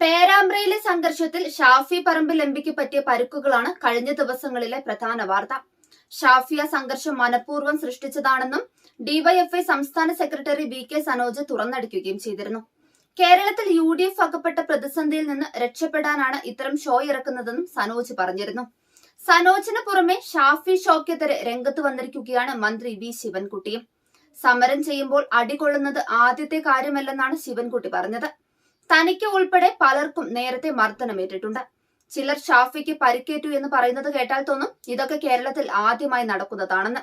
പേരാമ്പ്രയിലെ സംഘർഷത്തിൽ ഷാഫി പറമ്പിൽ എംപിക്ക് പറ്റിയ പരുക്കുകളാണ് കഴിഞ്ഞ ദിവസങ്ങളിലെ പ്രധാന വാർത്ത. ഷാഫിയ സംഘർഷം മനഃപൂർവം സൃഷ്ടിച്ചതാണെന്നും ഡിവൈഎഫ്ഐ സംസ്ഥാന സെക്രട്ടറി വി കെ സനോജ് തുറന്നടിക്കുകയും ചെയ്തിരുന്നു. കേരളത്തിൽ യു ഡി എഫ് അകപ്പെട്ട പ്രതിസന്ധിയിൽ നിന്ന് രക്ഷപ്പെടാനാണ് ഇത്തരം ഷോ ഇറക്കുന്നതെന്നും സനോജ് പറഞ്ഞിരുന്നു. സനോജിന് പുറമെ ഷാഫി ഷോക്കെതിരെ രംഗത്ത് വന്നിരിക്കുകയാണ് മന്ത്രി വി ശിവൻകുട്ടിയും. സമരം ചെയ്യുമ്പോൾ അടികൊള്ളുന്നത് ആദ്യത്തെ കാര്യമല്ലെന്നാണ് ശിവൻകുട്ടി പറഞ്ഞത്. തനിക്ക് ഉൾപ്പെടെ പലർക്കും നേരത്തെ മർദ്ദനമേറ്റിട്ടുണ്ട് ചിലർ ഷാഫിക്ക് പരിക്കേറ്റു എന്ന് പറയുന്നത് കേട്ടാൽ തോന്നും ഇതൊക്കെ കേരളത്തിൽ ആദ്യമായി നടക്കുന്നതാണെന്ന്.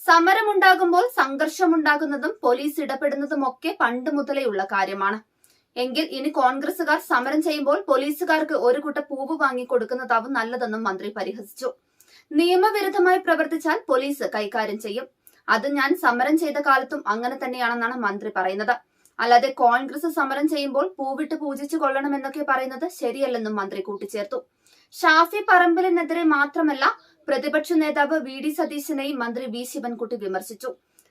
സമരമുണ്ടാകുമ്പോൾ സംഘർഷമുണ്ടാകുന്നതും പോലീസ് ഇടപെടുന്നതും ഒക്കെ പണ്ട് മുതലേയുള്ള കാര്യമാണ്. എങ്കിൽ ഇനി കോൺഗ്രസുകാർ സമരം ചെയ്യുമ്പോൾ പോലീസുകാർക്ക് ഒരു കുട്ട പൂവ് വാങ്ങിക്കൊടുക്കുന്നതാവും നല്ലതെന്നും മന്ത്രി പരിഹസിച്ചു. നിയമവിരുദ്ധമായി പ്രവർത്തിച്ചാൽ പോലീസ് കൈകാര്യം ചെയ്യും. അത് ഞാൻ സമരം ചെയ്ത കാലത്തും അങ്ങനെ തന്നെയാണെന്നാണ് മന്ത്രി പറയുന്നത്. അല്ലാതെ കോൺഗ്രസ് സമരം ചെയ്യുമ്പോൾ പൂവിട്ട് പൂജിച്ചു കൊള്ളണമെന്നൊക്കെ പറയുന്നത് ശരിയല്ലെന്നും മന്ത്രി കൂട്ടിച്ചേർത്തു. ഷാഫി പറമ്പലിനെതിരെ മാത്രമല്ല പ്രതിപക്ഷ നേതാവ് വി ഡി സതീശനെയും മന്ത്രി വി ശിവൻകുട്ടി വിമർശിച്ചു.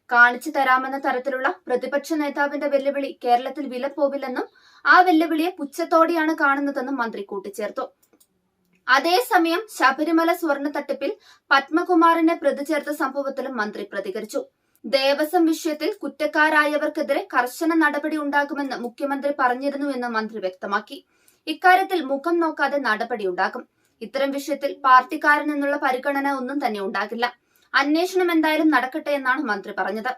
കാണിച്ചു തരാമെന്ന തരത്തിലുള്ള പ്രതിപക്ഷ നേതാവിന്റെ വെല്ലുവിളി കേരളത്തിൽ വിലപ്പോവില്ലെന്നും ആ വെല്ലുവിളിയെ പുച്ഛത്തോടെയാണ് കാണുന്നതെന്നും മന്ത്രി കൂട്ടിച്ചേർത്തു. അതേസമയം ശബരിമല സ്വർണ തട്ടിപ്പിൽ പത്മകുമാറിനെ പ്രതി ചേർത്ത സംഭവത്തിലും മന്ത്രി പ്രതികരിച്ചു. ദേവസ്വം വിഷയത്തിൽ കുറ്റക്കാരായവർക്കെതിരെ കർശന നടപടി ഉണ്ടാകുമെന്ന് മുഖ്യമന്ത്രി പറഞ്ഞിരുന്നു എന്ന് മന്ത്രി വ്യക്തമാക്കി. ഇക്കാര്യത്തിൽ മുഖം നോക്കാതെ നടപടി ഉണ്ടാകും. ഇത്തരം വിഷയത്തിൽ പാർട്ടിക്കാരിൽ നിന്നുള്ള പരിഗണന ഒന്നും തന്നെ ഉണ്ടാകില്ല. അന്വേഷണം എന്തായാലും നടക്കട്ടെ എന്നാണ് മന്ത്രി പറഞ്ഞത്.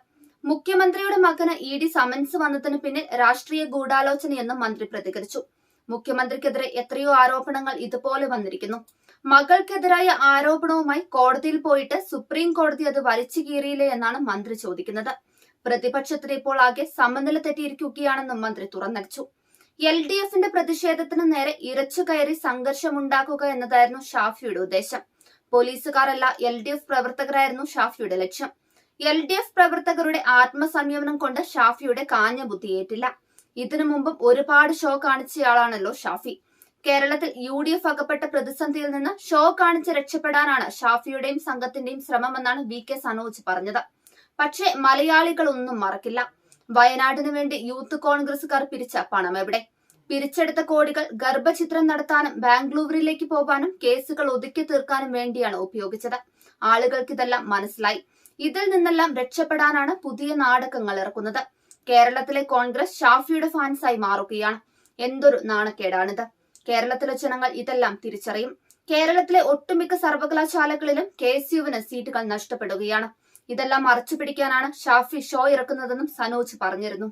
മുഖ്യമന്ത്രിയുടെ മകന് ഇ ഡി സമൻസ് വന്നതിന് പിന്നിൽ രാഷ്ട്രീയ ഗൂഢാലോചനയെന്നും മന്ത്രി പ്രതികരിച്ചു. മുഖ്യമന്ത്രിക്കെതിരെ എത്രയോ ആരോപണങ്ങൾ ഇതുപോലെ വന്നിരിക്കുന്നു. മകൾക്കെതിരായ ആരോപണവുമായി കോടതിയിൽ പോയിട്ട് സുപ്രീം കോടതി അത് വലിച്ചു കീറിയില്ലേ എന്നാണ് മന്ത്രി ചോദിക്കുന്നത്. പ്രതിപക്ഷത്തിന് ഇപ്പോൾ ആകെ സമനില തെറ്റിയിരിക്കുകയാണെന്നും മന്ത്രി തുറന്നടിച്ചു. എൽ ഡി എഫിന്റെ പ്രതിഷേധത്തിന് നേരെ ഇരച്ചു കയറി സംഘർഷമുണ്ടാക്കുക എന്നതായിരുന്നു ഷാഫിയുടെ ഉദ്ദേശം. പോലീസുകാരല്ല എൽ ഡി എഫ് പ്രവർത്തകരായിരുന്നു ഷാഫിയുടെ ലക്ഷ്യം. എൽ ഡി എഫ് പ്രവർത്തകരുടെ ആത്മസംയമനം കൊണ്ട് ഷാഫിയുടെ കാഞ്ഞ ബുദ്ധിയേറ്റില്ല ഇതിനു മുമ്പും ഒരുപാട് ഷോ കാണിച്ചയാളാണല്ലോ ഷാഫി. കേരളത്തിൽ യു ഡി എഫ് അകപ്പെട്ട പ്രതിസന്ധിയിൽ നിന്ന് ഷോ കാണിച്ച് രക്ഷപ്പെടാനാണ് ഷാഫിയുടെയും സംഘത്തിന്റെയും ശ്രമമെന്നാണ് വി കെ സനോജ് പറഞ്ഞത്. പക്ഷേ മലയാളികൾ ഒന്നും മറക്കില്ല. വയനാടിനു വേണ്ടി യൂത്ത് കോൺഗ്രസുകാർ പിരിച്ച പണം എവിടെ? പിരിച്ചെടുത്ത കോടികൾ ഗർഭചിത്രം നടത്താനും ബാംഗ്ലൂരിലേക്ക് പോകാനും കേസുകൾ ഒതുക്കി തീർക്കാനും വേണ്ടിയാണ് ഉപയോഗിച്ചത്. ആളുകൾക്കിതെല്ലാം മനസ്സിലായി. ഇതിൽ നിന്നെല്ലാം രക്ഷപ്പെടാനാണ് പുതിയ നാടകങ്ങൾ ഇറക്കുന്നത്. കേരളത്തിലെ കോൺഗ്രസ് ഷാഫിയുടെ ഫാൻസായി മാറുകയാണ്. എന്തൊരു നാണക്കേടാണിത്. കേരളത്തിലെ ജനങ്ങൾ ഇതെല്ലാം തിരിച്ചറിയും. കേരളത്തിലെ ഒട്ടുമിക്ക സർവകലാശാലകളിലും കെ എസ് യുവിന് സീറ്റുകൾ നഷ്ടപ്പെടുകയാണ്. ഇതെല്ലാം മറച്ചു പിടിക്കാനാണ് ഷാഫി ഷോ ഇറക്കുന്നതെന്നും സനോജ് പറഞ്ഞിരുന്നു.